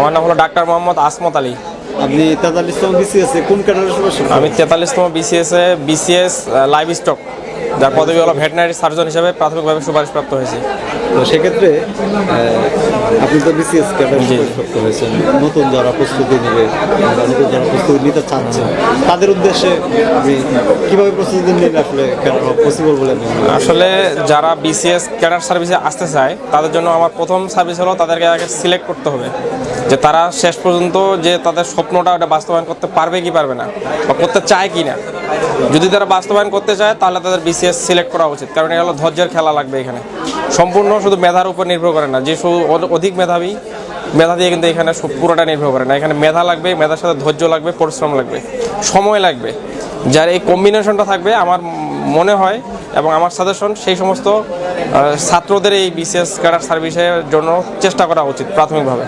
আমার নাম হলো ডাক্তার মোহাম্মদ আসমত আলী। আপনি তেতাল্লিশতম বিসিএস কোন ক্যাডারের সদস্য আমি তেতাল্লিশতম বিসিএস এ বিসিএস লাইভ স্টক যার পদবি হলো ভেটেনারি সার্জন হিসেবে প্রাথমিকভাবে সুপারিশপ্রাপ্ত হয়েছে। তো সেক্ষেত্রে আপনি তো বিসিএস ক্যাডার। সদস্য হয়েছেন। নতুন যারা প্রস্তুতি নেবে নতুন যারা প্রস্তুতি নিতে চাচ্ছেন তাদের উদ্দেশ্যে কীভাবে প্রস্তুতি নিলে আসলে পসিবল বলে? আসলে যারা বিসিএস ক্যাডার সার্ভিসে আসতে চায় তাদের জন্য আমার প্রথম সার্ভিস হলো তাদেরকে আগে সিলেক্ট করতে হবে। যে তারা শেষ পর্যন্ত যে তাদের স্বপ্নটা ওটা বাস্তবায়ন করতে পারবে কি পারবে না, বা করতে চায় কি না। যদি তারা বাস্তবায়ন করতে চায়, তাহলে তাদের বিসিএস সিলেক্ট করা উচিত। কারণ এটা হলো ধৈর্যের খেলা লাগবে এখানে। সম্পূর্ণ শুধু মেধার উপর নির্ভর করে না। যে অধিক মেধাবী, মেধা দিয়ে কিন্তু এখানে পুরোটা নির্ভর করে না। এখানে মেধা লাগবে, মেধার সাথে ধৈর্য লাগবে, পরিশ্রম লাগবে, সময় লাগবে। যার এই কম্বিনেশনটা থাকবে, আমার মনে হয় এবং আমার সাজেশন সেই সমস্ত ছাত্রদের এই বিসিএস ক্যাডার সার্ভিসের জন্য চেষ্টা করা উচিত প্রাথমিকভাবে।